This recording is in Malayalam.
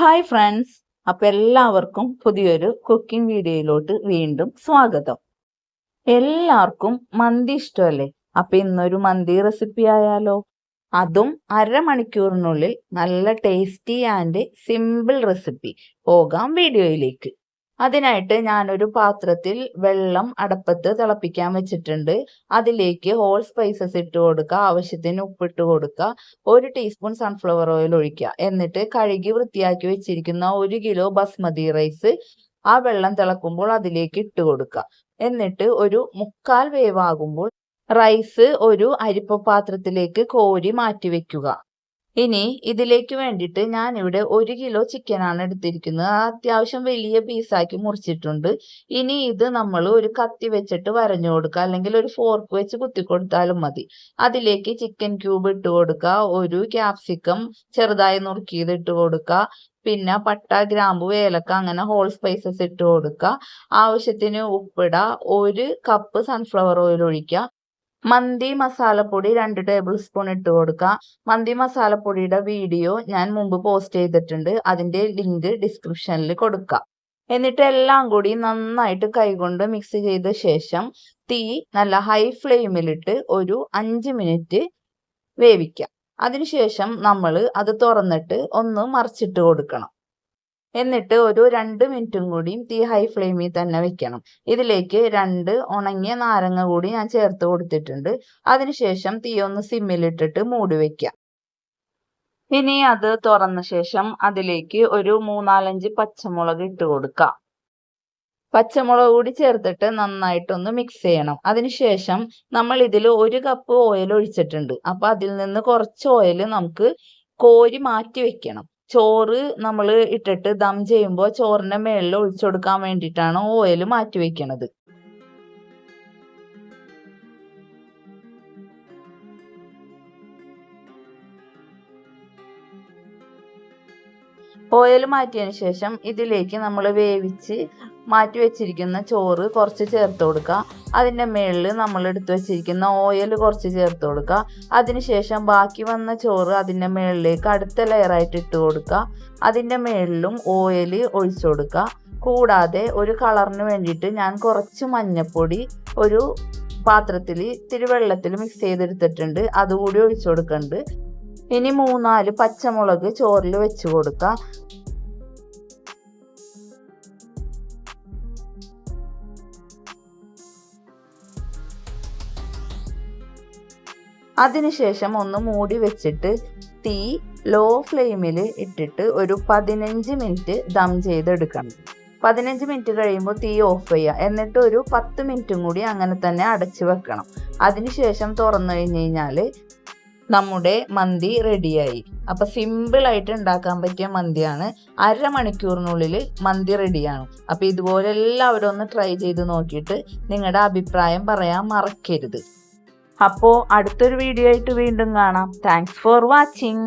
ഹായ് ഫ്രണ്ട്സ് അപ്പൊ എല്ലാവർക്കും പുതിയൊരു കുക്കിംഗ് വീഡിയോയിലോട്ട് വീണ്ടും സ്വാഗതം. എല്ലാവർക്കും മന്തി ഇഷ്ടമല്ലേ? അപ്പൊ ഇന്നൊരു മന്തി റെസിപ്പി ആയാലോ? അതും അരമണിക്കൂറിനുള്ളിൽ നല്ല ടേസ്റ്റി ആൻഡ് സിമ്പിൾ റെസിപ്പി പോകാം വീഡിയോയിലേക്ക് അതിനായിട്ട് ഞാനൊരു പാത്രത്തിൽ വെള്ളം അടപ്പത്ത് തിളപ്പിക്കാൻ വെച്ചിട്ടുണ്ട്. അതിലേക്ക് ഹോൾ സ്പൈസസ് ഇട്ട് കൊടുക്കുക. ആവശ്യത്തിന് ഉപ്പിട്ട് കൊടുക്കുക. ഒരു ടീസ്പൂൺ സൺഫ്ലവർ ഓയിൽ ഒഴിക്കുക. എന്നിട്ട് കഴുകി വൃത്തിയാക്കി വെച്ചിരിക്കുന്ന ഒരു കിലോ ബസ്മതി റൈസ് ആ വെള്ളം തിളക്കുമ്പോൾ അതിലേക്ക് ഇട്ട് കൊടുക്കുക. എന്നിട്ട് ഒരു മുക്കാൽ വേവാകുമ്പോൾ റൈസ് ഒരു അരിപ്പ പാത്രത്തിലേക്ക് കോരി മാറ്റി വെക്കുക. ഇനി ഇതിലേക്ക് വേണ്ടിയിട്ട് ഞാൻ ഇവിടെ ഒരു കിലോ ചിക്കൻ ആണ് എടുത്തിരിക്കുന്നത് അത്യാവശ്യം വലിയ പീസാക്കി മുറിച്ചിട്ടുണ്ട്. ഇനി ഇത് നമ്മൾ ഒരു കത്തി വെച്ചിട്ട് വരഞ്ഞു കൊടുക്കുക. അല്ലെങ്കിൽ ഒരു ഫോർക്ക് വെച്ച് കുത്തി കൊടുത്താലും മതി. അതിലേക്ക് ചിക്കൻ ക്യൂബ് ഇട്ട് കൊടുക്കുക. ഒരു ക്യാപ്സിക്കം ചെറുതായി നുറുക്കിയത് ഇട്ട് കൊടുക്കുക. പിന്നെ പട്ട ഗ്രാമ്പു ഏലക്ക അങ്ങനെ ഹോൾ സ്പൈസസ് ഇട്ട് കൊടുക്കുക. ആവശ്യത്തിന് ഉപ്പിടുക ഒരു കപ്പ് സൺഫ്ലവർ ഓയിൽ ഒഴിക്കുക. മന്തി മസാലപ്പൊടി രണ്ട് ടേബിൾ സ്പൂൺ ഇട്ട് കൊടുക്കുക മന്തി മസാലപ്പൊടിയുടെ വീഡിയോ ഞാൻ മുമ്പ് പോസ്റ്റ് ചെയ്തിട്ടുണ്ട്. അതിന്റെ ലിങ്ക് ഡിസ്ക്രിപ്ഷനിൽ കൊടുക്കാം. എന്നിട്ട് എല്ലാം കൂടി നന്നായിട്ട് കൈകൊണ്ട് മിക്സ് ചെയ്ത ശേഷം തീ നല്ല ഹൈ ഫ്ലെയിമിലിട്ട് ഒരു അഞ്ച് മിനിറ്റ് വേവിക്കാം. അതിനുശേഷം നമ്മൾ അത് തുറന്നിട്ട് ഒന്ന് മറിച്ചിട്ട് കൊടുക്കണം. എന്നിട്ട് ഒരു രണ്ട് മിനിറ്റും കൂടി തീ ഹൈ ഫ്ലെയിമിൽ തന്നെ വെക്കണം. ഇതിലേക്ക് രണ്ട് ഉണങ്ങിയ നാരങ്ങ കൂടി ഞാൻ ചേർത്ത് കൊടുത്തിട്ടുണ്ട്. അതിനുശേഷം തീ ഒന്ന് സിമ്മിലിട്ടിട്ട് മൂടി വെക്കാം. ഇനി അത് തുറന്ന ശേഷം അതിലേക്ക് ഒരു മൂന്നാലഞ്ച് പച്ചമുളക് ഇട്ട് കൊടുക്കാം. പച്ചമുളക് കൂടി ചേർത്തിട്ട് നന്നായിട്ടൊന്ന് മിക്സ് ചെയ്യണം. അതിനുശേഷം നമ്മൾ ഇതിൽ ഒരു കപ്പ് ഓയിൽ ഒഴിച്ചിട്ടുണ്ട്. അപ്പൊ അതിൽ നിന്ന് കുറച്ച് ഓയിൽ നമുക്ക് കോരി മാറ്റി വെക്കണം. ചോറ് നമ്മൾ ഇട്ടിട്ട് ദം ചെയ്യുമ്പോൾ ചോറിന്റെ മേളിൽ ഒഴിച്ചു കൊടുക്കാൻ വേണ്ടിയിട്ടാണ് ഓയിൽ മാറ്റി വെക്കണത്. ഓയിൽ മാറ്റിയതിന് ശേഷം ഇതിലേക്ക് നമ്മൾ വേവിച്ച് മാറ്റി വെച്ചിരിക്കുന്ന ചോറ് കുറച്ച് ചേർത്ത് കൊടുക്കുക. അതിന്റെ മുകളിൽ നമ്മൾ എടുത്തു വെച്ചിരിക്കുന്ന ഓയിൽ കുറച്ച് ചേർത്ത് കൊടുക്കുക. അതിനുശേഷം ബാക്കി വന്ന ചോറ് അതിന്റെ മുകളിലേക്ക് അടുത്ത ലെയറായിട്ട് ഇട്ട് കൊടുക്കുക. അതിന്റെ മുകളിലും ഓയിൽ ഒഴിച്ചു കൊടുക്കുക. കൂടാതെ ഒരു കളറിന് വേണ്ടിയിട്ട് ഞാൻ കുറച്ച് മഞ്ഞപ്പൊടി ഒരു പാത്രത്തിൽ ഇത്തിരി വെള്ളത്തിൽ മിക്സ് ചെയ്തെടുത്തിട്ടുണ്ട്. അതുകൂടി ഒഴിച്ചു കൊടുക്കുന്നുണ്ട് ഇനി മൂന്നാൽ പച്ചമുളക് ചോറിൽ വെച്ച് കൊടുക്കുക. അതിനുശേഷം ഒന്ന് മൂടി വെച്ചിട്ട് തീ ലോ ഫ്ലെയിമിൽ ഇട്ടിട്ട് ഒരു പതിനഞ്ച് മിനിറ്റ് ദം ചെയ്തെടുക്കണം. പതിനഞ്ച് മിനിറ്റ് കഴിയുമ്പോൾ തീ ഓഫ് ചെയ്യുക എന്നിട്ട് ഒരു പത്ത് മിനിറ്റും കൂടി അങ്ങനെ തന്നെ അടച്ചു വെക്കണം. അതിനുശേഷം തുറന്നു കഴിഞ്ഞ് കഴിഞ്ഞാൽ നമ്മുടെ മന്തി റെഡിയായി അപ്പം സിമ്പിൾ ആയിട്ട് ഉണ്ടാക്കാൻ പറ്റിയ മന്തിയാണ്. അരമണിക്കൂറിനുള്ളിൽ മന്തി റെഡിയാണ് അപ്പോൾ ഇതുപോലെ എല്ലാവരും ഒന്ന് ട്രൈ ചെയ്ത് നോക്കിയിട്ട് നിങ്ങളുടെ അഭിപ്രായം പറയാൻ മറക്കരുത്. അപ്പോൾ അടുത്തൊരു വീഡിയോ ആയിട്ട് വീണ്ടും കാണാം. Thanks for watching